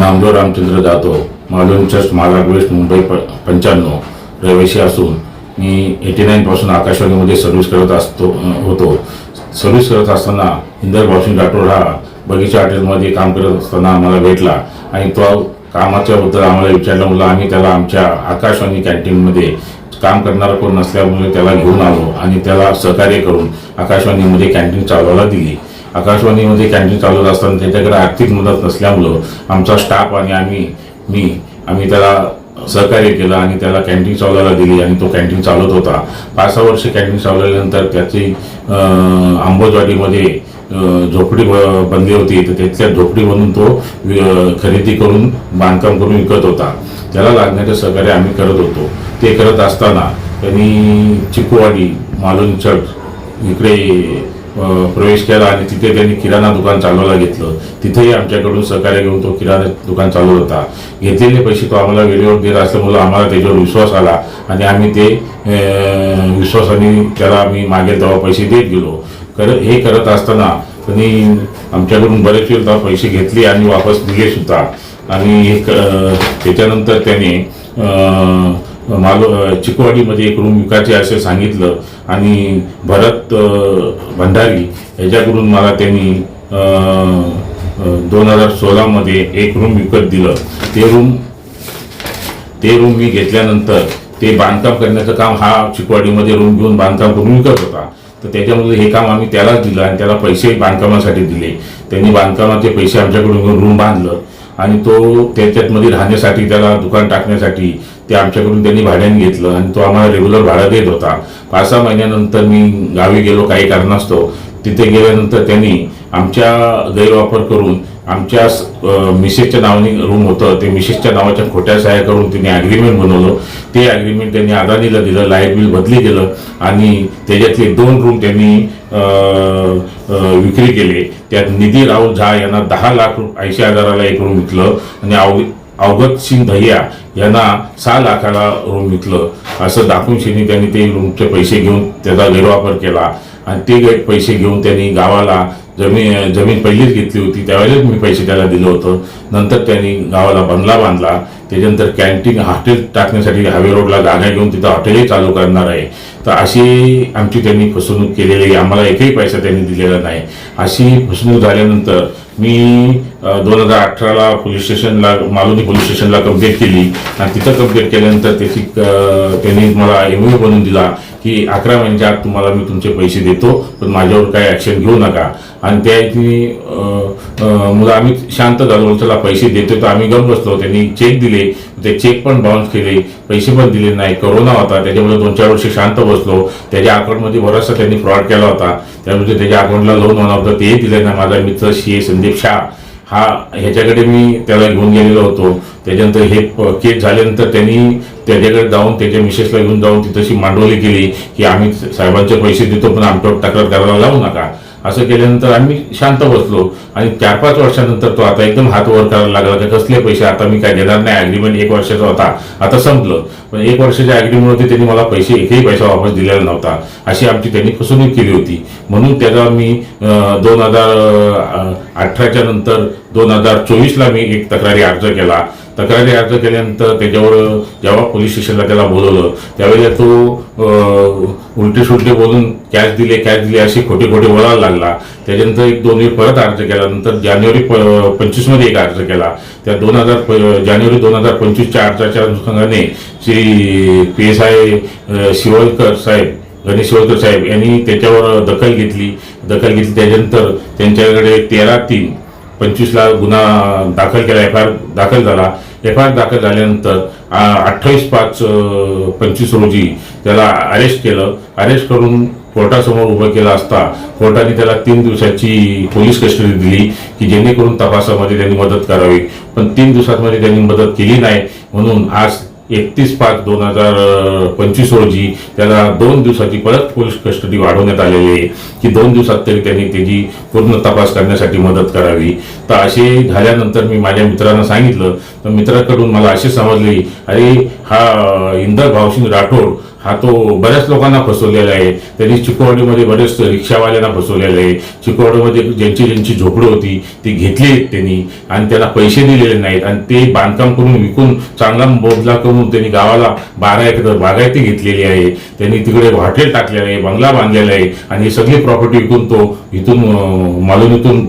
नामदेव रामचंद्र जाधव मालूम church Malad waste Mumbai प पंच्याण्णव रहिवासी असून मी एटी नाईनपासून आकाशवाणीमध्ये सर्व्हिस करत असतो होतो. सर्व्हिस करत असताना इंदर भावसिंग राठोड हा बगीचा हॉटेलमध्ये काम करत असताना आम्हाला भेटला आणि तो कामाच्याबद्दल आम्हाला विचारलं म्हणलं आम्ही त्याला आमच्या आकाशवाणी कॅन्टीनमध्ये काम करणारा कोण नसल्यामुळे त्याला घेऊन आलो आणि त्याला सहकार्य करून आकाशवाणीमध्ये कॅन्टीन चालवायला दिली. आकाशवाणीमध्ये कॅन्टीन चालवत असताना त्याच्याकडे आर्थिक मदत नसल्यामुळं आमचा स्टाफ आणि आम्ही मी आम्ही त्याला सहकार्य केलं आणि त्याला कॅन्टीन चालवायला दिली आणि तो कॅन्टीन चालवत होता. पाच सहा वर्ष कॅन्टीन चालवल्यानंतर त्याची आंबोजवाडीमध्ये झोपडी ब- बनली होती. तर त्यातल्या झोपडीमधून तो खरेदी करून बांधकाम करून विकत होता. त्याला लागण्याचे सहकार्य आम्ही करत होतो. ते करत असताना त्यांनी चिकूवाडी मालून चट इकडे प्रवेश केला आणि तिथे त्यांनी किराणा दुकान चालवायला घेतलं. तिथेही आमच्याकडून सहकार्य घेऊन तो किराणा दुकान चालू होता. घेतलेले पैसे तो आम्हाला वेळेवर देत असल्यामुळं आम्हाला त्याच्यावर विश्वास आला आणि आम्ही ते विश्वासाने त्याला आम्ही मागेल तेव्हा पैसे देत गेलो. कर हे करत असताना त्यांनी आमच्याकडून बरेच वेळ पैसे घेतले आणि वापस दिले सुद्धा. आणि हे क- त्याच्यानंतर त्याने अ, मालो चिकवाडीमध्ये एक रूम विकायचे असे सांगितलं आणि भरत भंडारी याच्याकडून मला त्यांनी दोन हजार सोळामध्ये एक रूम विकत दिलं. ते रूम ते रूम मी घेतल्यानंतर ते बांधकाम करण्याचं काम हा चिकवाडीमध्ये रूम घेऊन बांधकाम करून विकत होता. तर त्याच्यामध्ये हे काम आम्ही त्यालाच दिलं आणि त्याला पैसे बांधकामासाठी दिले. त्यांनी बांधकामाचे पैसे आमच्याकडून घेऊन रूम बांधलं. आणि तो त्याच्यातमध्ये राहण्यासाठी त्याला दुकान टाकण्यासाठी ते आमच्याकडून त्यांनी भाड्याने घेतलं आणि तो आम्हाला रेग्युलर भाडं देत होता. पाच सहा महिन्यानंतर मी गावी गेलो काही कारणास्तव. तिथे गेल्यानंतर त्यांनी आमच्या गैरवापर करून आमच्या मिसेसच्या नावाने रूम होतं. ते मिसेसच्या नावाच्या खोट्या सहाय्या करून त्यांनी ॲग्रीमेंट बनवलं. ते ॲग्रीमेंट त्यांनी अदानीला दिलं लाइट बिल बदली केलं आणि त्याच्यातले दोन रूम त्यांनी विक्री केले. त्यात निधी राहुल झा यांना दहा लाख ऐंशी हजाराला एक रूम विकलं आणि अव अवगत सिंग दहिया यांना सहा लाखाला रूम विकलं. असं दाखवून शेनी त्यांनी ते रूमचे पैसे घेऊन त्याचा गैरवापर केला. आणि ते पैसे घेऊन त्यांनी गावाला जमीन जमीन पहिलीच घेतली होती त्यावेळेस मी पैसे त्याला दिलं होतं. नंतर त्यांनी गावाला बंगला बांधला. त्याच्यानंतर कॅन्टीन हॉटेल टाकण्यासाठी हायवे रोडला जागा घेऊन तिथं हॉटेलही चालू करणार आहे. तर अशी आमची त्यांनी फसवणूक केलेली आहे. आम्हाला एकही पैसा त्यांनी दिलेला नाही. अशी फसवणूक झाल्यानंतर मी दोन हजार अठराला पोलीस स्टेशनला मालुनी पोलीस स्टेशनला कंप्लेंट केली. आणि तिथं कंप्लेंट केल्यानंतर त्याची त्यांनी मला एम बनवून दिला. की अकरा महिन्याच्या आत तुम्हाला मी तुमचे पैसे देतो पण माझ्यावर काही ॲक्शन घेऊ नका. आणि त्याची मुलं आम्ही शांत झालो त्याला पैसे देतो तर आम्ही गम बसलो. त्यांनी चेक दिले ते चेक पण बाउन्स केले पैसे पण दिले नाही करोना होता त्याच्यामुळे दोन चार वर्ष शांत बसलो. त्याच्या अकाउंटमध्ये बराचसा त्यांनी फ्रॉड केला होता. त्यामुळे त्याच्या अकाउंटला लोन होणार होतं तेही दिलं नाही माझा मित्र सी संदीप शाह. हा ह्याच्याकडे मी त्याला घेऊन गेलेलो होतो. त्याच्यानंतर हे केस झाल्यानंतर त्यांनी त्याच्याकडे जाऊन त्याच्या मिसेसला घेऊन जाऊन तिथंशी मांडवली केली की आम्ही साहेबांचे पैसे देतो पण आमच्यावर तक्रार करायला लावू नका. असं केल्यानंतर आम्ही शांत बसलो. आणि चार पाच वर्षानंतर तो आता एकदम हात वर करायला लागला की कसले पैसे आता मी काय देणार नाही अग्रीमेंट एक वर्षाचा होता. आता संपलं. पण एक वर्षाच्या अग्रीमेंट होती त्यांनी मला पैसे एकही पैसा वापस दिलेला नव्हता. अशी आमची त्यांनी फसवणूक केली होती. म्हणून त्याला मी दोन हजार अठराच्या नंतर दोन हजार चोवीसला मी एक तक्रारी अर्ज केला. तक्रारी अर्ज केल्यानंतर त्याच्यावर जेव्हा पोलीस स्टेशनला त्याला बोलवलं त्यावेळेला तो उलटे सुलटे बोलून कॅश दिले कॅश दिले असे खोटे खोटे बोलायला लागला. त्याच्यानंतर एक दोन परत अर्ज केला. नंतर जानेवारी प पंचवीसमध्ये एक अर्ज केला. त्या दोन हजार प- जानेवारी दोन हजार पंचवीसच्या अर्जाच्या अनुषंगाने Shri P S I Shivalkar साहेब गणेश शिवलकर साहेब यांनी त्याच्यावर दखल घेतली. दखल घेतली. त्याच्यानंतर त्यांच्याकडे तेरा तीन पंचवीसला गुन्हा दाखल केला एफ आय आर दाखल झाला. एफ आय आर दाखल झाल्यानंतर अठ्ठावीस पाच पंचवीस रोजी त्याला अरेस्ट केलं. अरेस्ट करून कोर्टासमोर उभं केलं असता कोर्टाने त्याला तीन दिवसाची पोलीस कस्टडी दिली की जेणेकरून तपासामध्ये त्यांनी मदत करावी. पण तीन दिवसांमध्ये त्यांनी मदत केली नाही. म्हणून आज एकतीस पाच दोन हजार पंचवीस रोजी त्याला दोन दिवसाची परत पोलीस कस्टडी वाढवण्यात आलेली आहे. की दोन दिवसात तरी त्यांनी त्याची पूर्ण तपास करण्यासाठी मदत करावी. तर असे झाल्यानंतर मी माझ्या मित्रांना सांगितलं. तर मित्राकडून मला असे समजले अरे हा इंदर भावसिंग राठोड हा तो बऱ्याच लोकांना फसवलेला आहे. त्यांनी चिकोडीमध्ये बरेच रिक्षावाल्यांना फसवलेलं आहे. चिकोडीमध्ये ज्यांची ज्यांची झोपडी होती ती घेतली आहेत त्यांनी आणि त्याला पैसे दिलेले नाहीत आणि ते बांधकाम करून विकून चांगला मोबदला करून त्यांनी गावाला बारा एकर बागायती घेतलेली आहे. त्यांनी तिकडे हॉटेल टाकलेलं आहे बंगला बांधलेला आहे आणि ही सगळी प्रॉपर्टी विकून तो इथून अं, मालवणीतून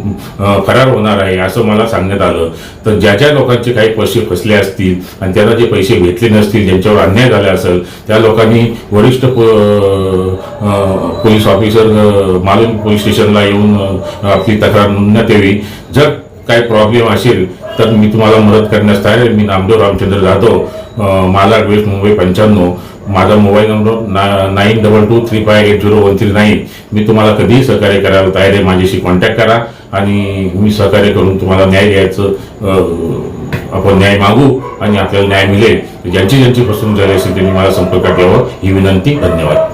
फरार होणार आहे असं मला सांगण्यात आलं. तर ज्या ज्या लोकांचे काही पैसे फसले असतील आणि त्यांना जे पैसे घेतले नसतील ज्यांच्यावर अन्याय झाला असेल त्या लोकांनी वरिष्ठ पो- पोलीस ऑफिसर मालूम पोलीस स्टेशनला येऊन आपली तक्रार नोंदण्यात यावी. जर काय प्रॉब्लेम असेल तर मी तुम्हाला मदत करण्यास तयार आहे. मी नामदेव रामचंद्र जाधव माझा ॲड्रेस वेस्ट मुंबई पंच्याण्णव. माझा मोबाईल नंबर ना nine double two three five eight zero one three nine. मी तुम्हाला कधीही सहकार्य करायला तयार आहे. माझ्याशी कॉन्टॅक्ट करा आणि मी सहकार्य करून तुम्हाला न्याय द्यायचं आपण न्याय मागू आणि आपल्याला न्याय मिळेल. ज्यांची ज्यांची फसवणूक झाली असेल त्यांनी मला संपर्कात यावं. ही विनंती धन्यवाद.